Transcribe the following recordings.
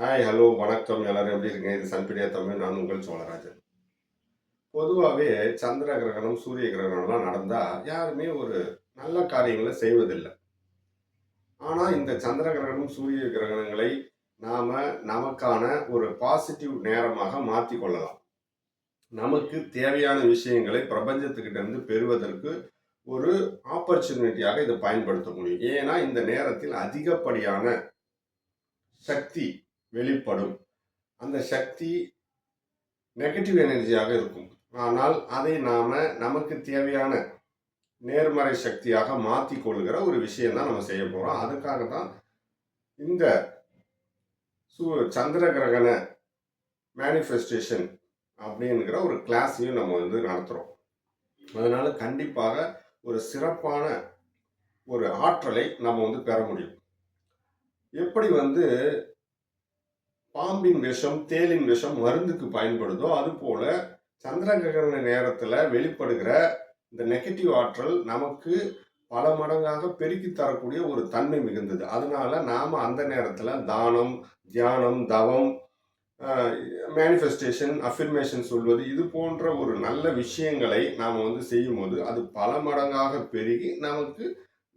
Hi hello வணக்கம். எல்லாரும் எப்படி இருக்கீங்க? இது சன்பிடியா தமிழ். நான் உங்கள் சோழராஜன். பொதுவாகவே சந்திர கிரகணம் சூரிய கிரகணம்லாம் நடந்தால் யாருமே ஒரு நல்ல காரியங்களை செய்வதில்லை. ஆனால் இந்த சந்திர கிரகணம் சூரிய கிரகணங்களை நாம் நமக்கான ஒரு பாசிட்டிவ் நேரமாக மாற்றி கொள்ளலாம். நமக்கு தேவையான விஷயங்களை பிரபஞ்சத்துக்கிட்டேருந்து பெறுவதற்கு ஒரு ஆப்பர்ச்சுனிட்டியாக இதை பயன்படுத்த முடியும். ஏன்னா இந்த நேரத்தில் அதிகப்படியான சக்தி வெளிப்படும். அந்த சக்தி நெகட்டிவ் எனர்ஜியாக இருக்கும். ஆனால் அதை நாம் நமக்கு தேவையான நேர்மறை சக்தியாக மாற்றி கொள்கிற ஒரு விஷயம் தான் நம்ம செய்ய போகிறோம் அதுக்காக தான் இந்த சூ சந்திர கிரகண மேனிஃபெஸ்டேஷன் அப்படிங்கிற ஒரு கிளாஸையும் நம்ம வந்து நடத்துகிறோம் அதனால் கண்டிப்பாக ஒரு சிறப்பான ஒரு ஆற்றலை நம்ம வந்து பெற முடியும். எப்படி வந்து பாம்பின் விஷம் தேலின் விஷம் மருந்துக்கு பயன்படுதோ அது போல சந்திர கிரகண நேரத்தில் வெளிப்படுகிற இந்த நெகட்டிவ் ஆற்றல் நமக்கு பல மடங்காக பெருக்கி தரக்கூடிய ஒரு தன்மை மிகுந்தது. அதனால நாம் அந்த நேரத்தில் தானம் தியானம் தவம் மேனிஃபெஸ்டேஷன் அஃபிர்மேஷன் சொல்வது இது போன்ற ஒரு நல்ல விஷயங்களை நாம் வந்து செய்யும்போது அது பல மடங்காக பெருகி நமக்கு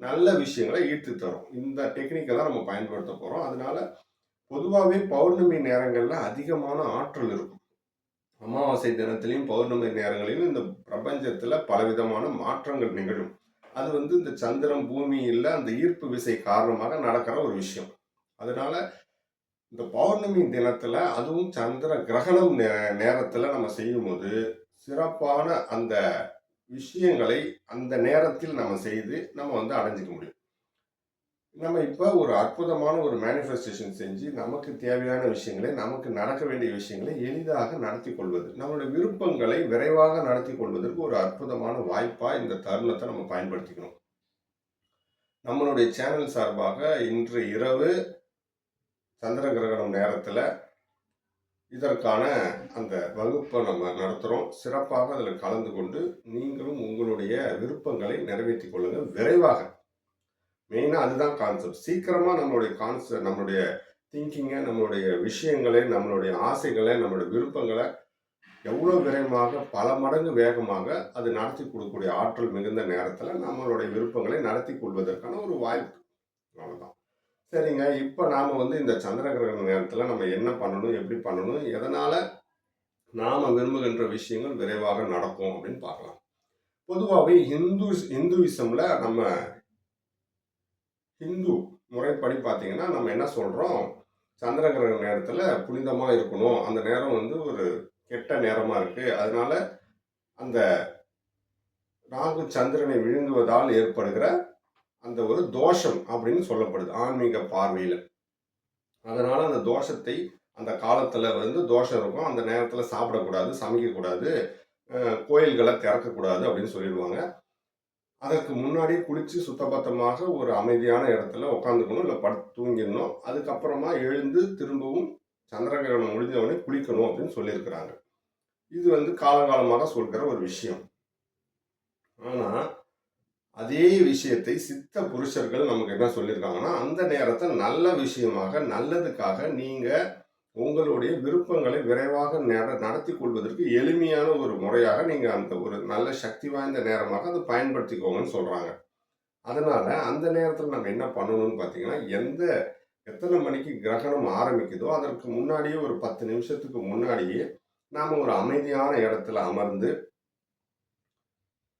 நல்ல விஷயங்களை ஈர்த்து தரும் இந்த டெக்னிக்கை தான் நம்ம பயன்படுத்த போகிறோம் அதனால பொதுவாகவே பௌர்ணமி நேரங்களில் அதிகமான ஆற்றல் இருக்கும். அமாவாசை தினத்திலையும் பௌர்ணமி நேரங்களிலும் இந்த பிரபஞ்சத்தில் பலவிதமான மாற்றங்கள் நிகழும். அது வந்து இந்த சந்திரம் பூமியில் அந்த ஈர்ப்பு விசை காரணமாக நடக்கிற ஒரு விஷயம். அதனால இந்த பௌர்ணமி தினத்தில் அதுவும் சந்திர கிரகணம் நே நேரத்தில் நம்ம செய்யும்போது சிறப்பான அந்த விஷயங்களை அந்த நேரத்தில் நம்ம செய்து நம்ம வந்து அடைஞ்சிக்க முடியும். நம்ம இப்போ ஒரு அற்புதமான ஒரு மேனிஃபெஸ்டேஷன் செஞ்சு நமக்கு தேவையான விஷயங்களை நமக்கு நடக்க வேண்டிய விஷயங்களை எளிதாக நடத்தி கொள்வது நம்மளுடைய விருப்பங்களை விரைவாக நடத்தி கொள்வதற்கு ஒரு அற்புதமான வாய்ப்பாக இந்த தருணத்தை நம்ம பயன்படுத்திக்கணும். நம்மளுடைய சேனல் சார்பாக இன்று இரவு சந்திர கிரகணம் நேரத்தில் இதற்கான அந்த வகுப்பை நம்ம நடத்துகிறோம் சிறப்பாக அதில் கலந்து கொண்டு நீங்களும் உங்களுடைய விருப்பங்களை நிறைவேற்றி கொள்ளுங்கள் விரைவாக மெயினாக அதுதான் கான்செப்ட் சீக்கிரமாக நம்மளுடைய கான்செப்ட் நம்மளுடைய திங்கிங்கை நம்மளுடைய விஷயங்களை நம்மளுடைய ஆசைகளை நம்மளுடைய விருப்பங்களை எவ்வளோ விரைவாக பல மடங்கு வேகமாக அது நடத்தி கொடுக்கக்கூடிய ஆற்றல் மிகுந்த நேரத்தில் நம்மளுடைய விருப்பங்களை நடத்தி கொள்வதற்கான ஒரு வாய்ப்பு. அவ்வளோதான் சரிங்க. இப்போ நாம் வந்து இந்த சந்திர கிரகண நேரத்தில் நம்ம என்ன பண்ணணும் எப்படி பண்ணணும் எதனால் நாம் விரும்புகின்ற விஷயங்கள் விரைவாக நடக்கும் அப்படின்னு பார்க்கலாம். பொதுவாகவே ஹிந்து ஹிந்துவிசமில் நம்ம ஹிந்து முறைப்படி பார்த்தீங்கன்னா நம்ம என்ன சொல்கிறோம் சந்திரகிரகண நேரத்தில் புனிதமாக இருக்கணும். அந்த நேரம் வந்து ஒரு கெட்ட நேரமாக இருக்குது அதனால அந்த ராகு சந்திரனை விழுங்குவதால் ஏற்படுகிற அந்த ஒரு தோஷம் அப்படின்னு சொல்லப்படுது ஆன்மீக பார்வையில். அதனால் அந்த தோஷத்தை அந்த காலத்தில் வந்து தோஷம் இருக்கும். அந்த நேரத்தில் சாப்பிடக்கூடாது சமைக்கக்கூடாது கோயில்களை திறக்கக்கூடாது அப்படின்னு சொல்லிடுவாங்க. அதற்கு முன்னாடி குளித்து சுத்தபத்தமாக ஒரு அமைதியான இடத்துல உட்காந்துக்கணும் இல்லை படுத்து தூங்கிடணும். அதுக்கப்புறமா எழுந்து திரும்பவும் சந்திரகிரகணம் முடிஞ்சவனே குளிக்கணும் அப்படின்னு சொல்லியிருக்கிறாங்க. இது வந்து காலகாலமாக சொல்கிற ஒரு விஷயம். ஆனால் அதே விஷயத்தை சித்த புருஷர்கள் நமக்கு என்ன சொல்லியிருக்காங்கன்னா அந்த நேரத்தை நல்ல விஷயமாக நல்லதுக்காக நீங்கள் உங்களுடைய விருப்பங்களை விரைவாக நட- நடத்தி கொள்வதற்கு எளிமையான ஒரு முறையாக நீங்கள் அந்த ஒரு நல்ல சக்தி வாய்ந்த நேரமாக அதை பயன்படுத்திக்கோங்கன்னு சொல்கிறாங்க அதனால் அந்த நேரத்தில் நம்ம என்ன பண்ணணும்னு பார்த்தீங்கன்னா எந்த எத்தனை மணிக்கு கிரகணம் ஆரம்பிக்குதோ அதற்கு முன்னாடியே ஒரு பத்து நிமிஷத்துக்கு முன்னாடியே நாம் ஒரு அமைதியான இடத்துல அமர்ந்து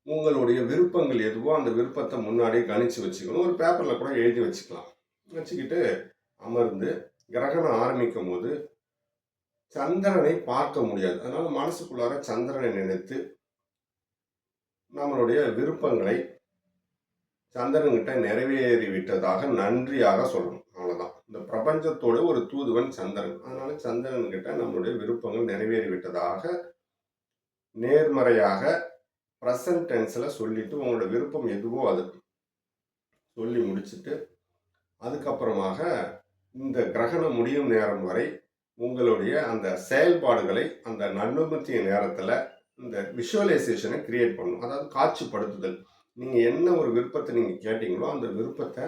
உங்களுடைய விருப்பங்கள் எதுவோ அந்த விருப்பத்தை முன்னாடியே கணிச்சு வச்சுக்கணும். ஒரு பேப்பரில் கூட எழுதி வச்சுக்கலாம். வச்சுக்கிட்டு அமர்ந்து கிரகணம் ஆரம்பிக்கும் போது சந்திரனை பார்க்க முடியாது. அதனால மனசுக்குள்ளார சந்திரனை நினைத்து நம்மளுடைய விருப்பங்களை சந்திரன்கிட்ட நிறைவேறி விட்டதாக நன்றியாக சொல்லணும். அவ்வளோதான் இந்த பிரபஞ்சத்தோட ஒரு தூதுவன் சந்திரன். அதனால சந்திரன்கிட்ட நம்மளுடைய விருப்பங்கள் நிறைவேறி விட்டதாக நேர்மறையாக ப்ரெசன்ட் டென்ஸில் சொல்லிட்டு உங்களோட விருப்பம் எதுவோ அது சொல்லி முடிச்சுட்டு அதுக்கப்புறமாக இந்த கிரகணம் முடியும் நேரம் வரை உங்களுடைய அந்த செயல்பாடுகளை அந்த நன்னுமத்திய நேரத்தில் இந்த விஷுவலைசேஷனை கிரியேட் பண்ணணும் அதாவது காட்சிப்படுத்துதல். நீங்கள் என்ன ஒரு விருப்பத்தை நீங்கள் கேட்டீங்களோ அந்த விருப்பத்தை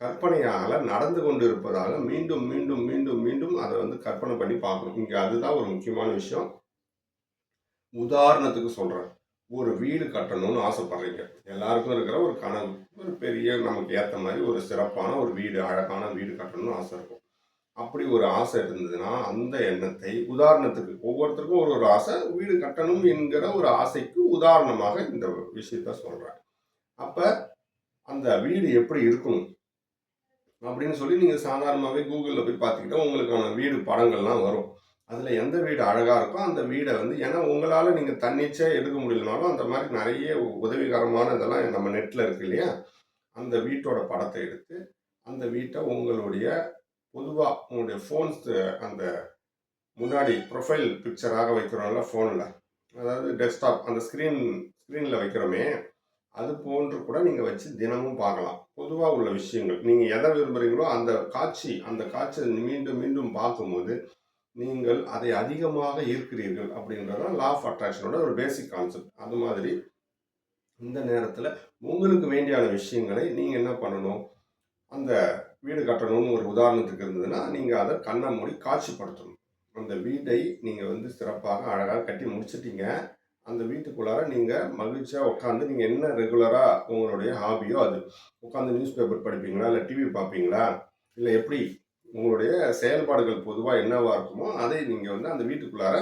கற்பனையாக நடந்து கொண்டு இருப்பதாக மீண்டும் மீண்டும் மீண்டும் மீண்டும் அதை வந்து வந்து கற்பனை பண்ணி பார்க்கணும். இங்கே அதுதான் ஒரு முக்கியமான விஷயம். உதாரணத்துக்கு சொல்கிறேன் ஒரு வீடு கட்டணும்னு ஆசைப்படுறீங்க. எல்லாருக்கும் இருக்கிற ஒரு கனவு. ஒரு பெரிய நமக்கு ஏற்ற மாதிரி ஒரு சிறப்பான ஒரு வீடு அழகான வீடு கட்டணும்னு ஆசை இருக்கும். அப்படி ஒரு ஆசை இருந்ததுன்னா அந்த எண்ணத்தை உதாரணத்துக்கு ஒவ்வொருத்தருக்கும் ஒரு ஒரு ஆசை வீடு கட்டணும் என்கிற ஒரு ஆசைக்கு உதாரணமாக இந்த விஷயத்த சொல்கிறேன் அப்போ அந்த வீடு எப்படி இருக்கணும்? அப்படின்னு சொல்லி நீங்கள் சாதாரணமாகவே கூகுளில் போய் பார்த்துக்கிட்டா உங்களுக்கான வீடு படங்கள்லாம் வரும். அதில் எந்த வீடு அழகாக இருக்கோ அந்த வீடை வந்து ஏன்னா உங்களால் நீங்கள் தன்னிச்சையாக எடுக்க முடியலனாலும் அந்த மாதிரி நிறைய உதவிகரமான இதெல்லாம் நம்ம நெட்டில் இருக்கு இல்லையா? அந்த வீட்டோட படத்தை எடுத்து அந்த வீட்டை உங்களுடைய பொதுவாக உங்களுடைய ஃபோன்ஸ் அந்த முன்னாடி ப்ரொஃபைல் பிக்சராக வைக்கிறோம்ல ஃபோனில் அதாவது டெஸ்க்டாப் அந்த ஸ்க்ரீன் ஸ்க்ரீனில் வைக்கிறோமே அது போன்று கூட நீங்கள் வச்சு தினமும் பார்க்கலாம். பொதுவாக உள்ள விஷயங்கள். நீங்கள் எதை விரும்புகிறீங்களோ அந்த காட்சி அந்த காட்சியை மீண்டும் மீண்டும் பார்க்கும்போது நீங்கள் அதை அதிகமாக ஈர்க்கிறீர்கள் அப்படின்றது லா ஆஃப் அட்ராக்ஷனோட ஒரு பேசிக் கான்செப்ட் அது மாதிரி இந்த நேரத்தில் உங்களுக்கு வேண்டியான விஷயங்களை நீங்கள் என்ன பண்ணணும்? அந்த வீடு கட்டணும்னு ஒரு உதாரணத்துக்கு இருந்ததுன்னா நீங்கள் அதை கண்ணை மூடி காட்சிப்படுத்தணும். அந்த வீட்டை நீங்கள் வந்து சிறப்பாக அழகாக கட்டி முடிச்சிட்டீங்க. அந்த வீட்டுக்குள்ளார நீங்கள் மகிழ்ச்சியாக உட்காந்து நீங்கள் என்ன ரெகுலராக உங்களுடைய ஹாபியோ அது. உட்காந்து நியூஸ் பேப்பர் படிப்பீங்களா? இல்லை டிவி பார்ப்பீங்களா? இல்லை எப்படி உங்களுடைய செயல்பாடுகள் பொதுவாக என்னவா இருக்குமோ அதை நீங்கள் வந்து அந்த வீட்டுக்குள்ளார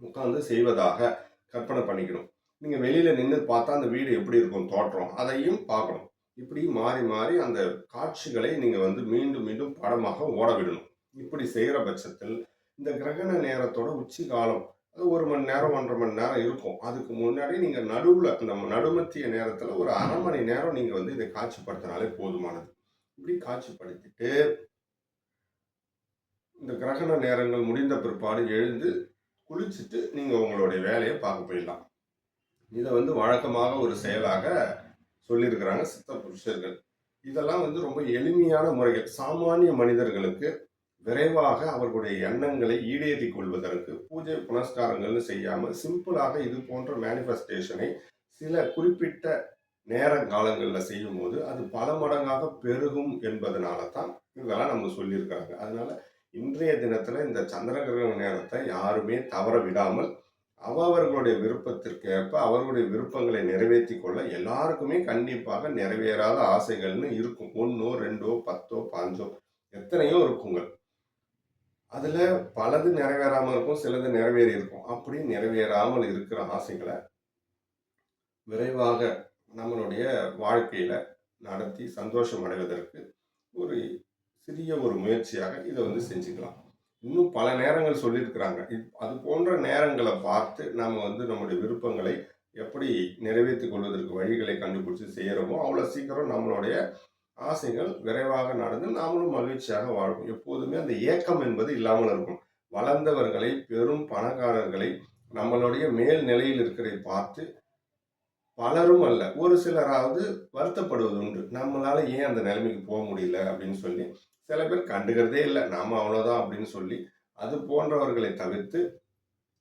உட்காந்து செய்வதாக கற்பனை பண்ணிக்கணும். நீங்கள் வெளியில் நின்று பார்த்தா அந்த வீடு எப்படி இருக்கும் தோற்றம் அதையும் பார்க்கணும். இப்படி மாறி மாறி அந்த காட்சிகளை நீங்கள் வந்து மீண்டும் மீண்டும் படமாக ஓட விடணும். இப்படி செய்கிற பட்சத்தில் இந்த கிரகண நேரத்தோட உச்சி காலம் அது ஒரு மணி நேரம் ஒன்றரை மணி நேரம் இருக்கும். அதுக்கு முன்னாடி நீங்கள் நடுவில் அந்த நடுமத்திய நேரத்தில் ஒரு அரை மணி நேரம் நீங்கள் வந்து இதை காட்சிப்படுத்தினாலே போதுமானது. இப்படி காட்சிப்படுத்திட்டு இந்த கிரகண நேரங்கள் முடிந்த பிற்பாடு எழுந்து குளிச்சுட்டு நீங்கள் உங்களுடைய வேலையை பார்க்க போயிடலாம். இதை வந்து வழக்கமாக ஒரு செயலாக சொல்லியிருக்கிறாங்க சித்த புருஷர்கள். இதெல்லாம் வந்து ரொம்ப எளிமையான முறைகள். சாமானிய மனிதர்களுக்கு விரைவாக அவர்களுடைய எண்ணங்களை ஈடேற்றி கொள்வதற்கு பூஜை புனஸ்காரங்கள்னு செய்யாமல் சிம்பிளாக இது போன்ற மேனிஃபெஸ்டேஷனை சில குறிப்பிட்ட நேர காலங்களில் செய்யும் போது அது பல மடங்காக பெருகும் என்பதனால தான் இதெல்லாம் நம்ம சொல்லியிருக்கிறாங்க. அதனால இன்றைய தினத்தில் இந்த சந்திர கிரகண நேரத்தை யாருமே தவற விடாமல் அவர்களுடைய விருப்பத்திற்கு ஏற்ப அவர்களுடைய விருப்பங்களை நிறைவேற்றி கொள்ள எல்லாருக்குமே கண்டிப்பாக நிறைவேறாத ஆசைகள்னு இருக்கும். ஒன்றோ ரெண்டோ பத்தோ பாஞ்சோ எத்தனையோ இருக்குங்கள். அதில் பலது நிறைவேறாமல் இருக்கும் சிலது நிறைவேறி இருக்கும். அப்படி நிறைவேறாமல் இருக்கிற ஆசைகளை விரைவாக நம்மளுடைய வாழ்க்கையில் நடத்தி சந்தோஷம் அடைவதற்கு ஒரு சிறிய ஒரு முயற்சியாக இதை வந்து செஞ்சுக்கலாம். இன்னும் பல நேரங்கள் சொல்லியிருக்கிறாங்க. அது போன்ற நேரங்களை பார்த்து நம்ம வந்து நம்முடைய விருப்பங்களை எப்படி நிறைவேற்றி கொள்வதற்கு வழிகளை கண்டுபிடிச்சி செய்கிறோமோ அவ்வளோ சீக்கிரம் நம்மளுடைய ஆசைகள் விரைவாக நடந்து நாமளும் மகிழ்ச்சியாக வாழ்வோம். எப்போதுமே அந்த ஏக்கம் என்பது இல்லாமல் இருக்கும். வளர்ந்தவர்களை பெரும் பணக்காரர்களை நம்மளுடைய மேல் நிலையில் இருக்கிறதை பார்த்து பலரும் அல்ல ஒரு சிலராவது வருத்தப்படுவது உண்டு. நம்மளால ஏன் அந்த நிலைமைக்கு போக முடியல அப்படின்னு சொல்லி சில பேர் கண்டுக்கிறதே இல்லை. நாம் அவ்வளோதான் அப்படின்னு சொல்லி அது போன்றவர்களை தவிர்த்து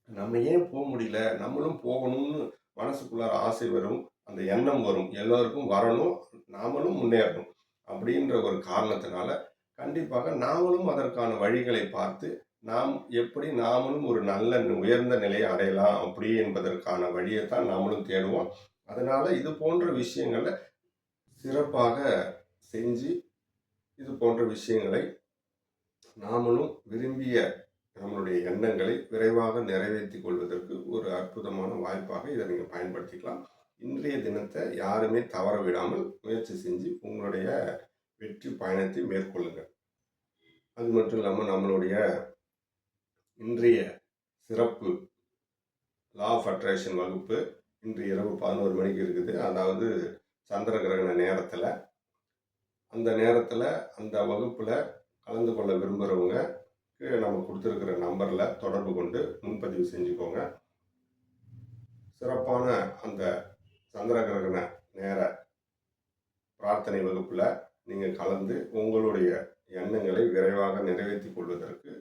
நம்ம ஏன் போக முடியல? நம்மளும் போகணும்னு மனசுக்குள்ளார ஆசை வரும். அந்த எண்ணம் வரும். எல்லோருக்கும் வரணும். நாமளும் முன்னேறணும் அப்படின்ற ஒரு காரணத்தினால கண்டிப்பாக நாமளும் அதற்கான வழிகளை பார்த்து நாம் எப்படி நாமளும் ஒரு நல்ல உயர்ந்த நிலையை அடையலாம் அப்படி என்பதற்கான வழியை தான் நாமளும் தேடுவோம். அதனால் இது போன்ற விஷயங்களை சிறப்பாக செஞ்சு இது போன்ற விஷயங்களை நாமளும் விரும்பிய நம்மளுடைய எண்ணங்களை விரைவாக நிறைவேற்றி கொள்வதற்கு ஒரு அற்புதமான வாய்ப்பாக இதை நீங்கள் பயன்படுத்திக்கலாம். இன்றைய தினத்தை யாருமே தவற விடாமல் முயற்சி செஞ்சு உங்களுடைய வெற்றி பயணத்தை மேற்கொள்ளுங்கள். அது மட்டும் இல்லாமல் நம்மளுடைய இன்றைய சிறப்பு லா ஆஃப் அட்ராக்ஷன் வகுப்பு இன்று இரவு பதினோரு மணிக்கு இருக்குது. அதாவது சந்திர கிரகண நேரத்தில் அந்த நேரத்தில் அந்த வகுப்பில் கலந்து கொள்ள விரும்புகிறவங்க கீழே நம்ம கொடுத்துருக்கிற நம்பரில் தொடர்பு கொண்டு முன்பதிவு செஞ்சுக்கோங்க. சிறப்பான அந்த சந்திர கிரகண நேர பிரார்த்தனை வகுப்பில் நீங்கள் கலந்து உங்களுடைய எண்ணங்களை விரைவாக நிறைவேற்றி கொள்வதற்கு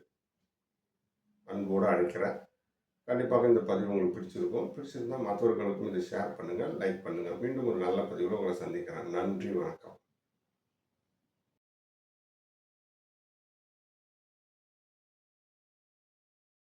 அன்போடு அழைக்கிறேன். கண்டிப்பாக இந்த பதிவு உங்களுக்கு பிடிச்சிருக்கும். பிடிச்சிருந்தால் மற்றவர்களுக்கும் இதை ஷேர் பண்ணுங்கள் லைக் பண்ணுங்கள் மீண்டும் ஒரு நல்ல பதிவில் உங்களை சந்திக்கிறேன். நன்றி வணக்கம்.